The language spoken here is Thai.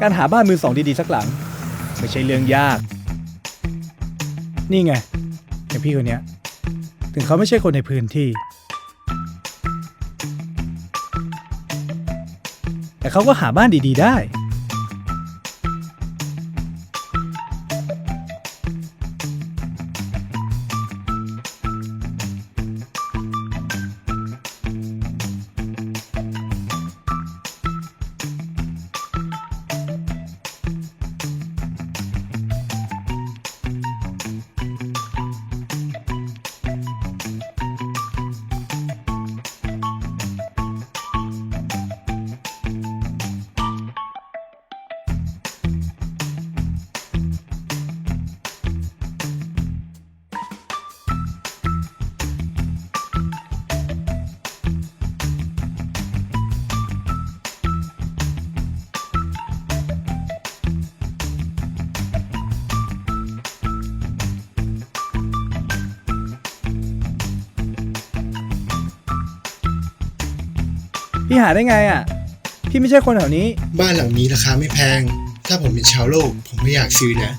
การหาบ้านมือสองดีๆสักหลัง ไม่ใช่เรื่องยาก นี่ไงอย่างพี่คนเนี้ย ถึงเขาไม่ใช่คนในพื้นที่ แต่เขาก็หาบ้านดีๆได้ พี่หาได้ไงอะ พี่ไม่ใช่คนแถวนี้ บ้านหลังนี้ราคาไม่แพง ถ้าผมเป็นชาวโลก ผมไม่อยากซื้อนะ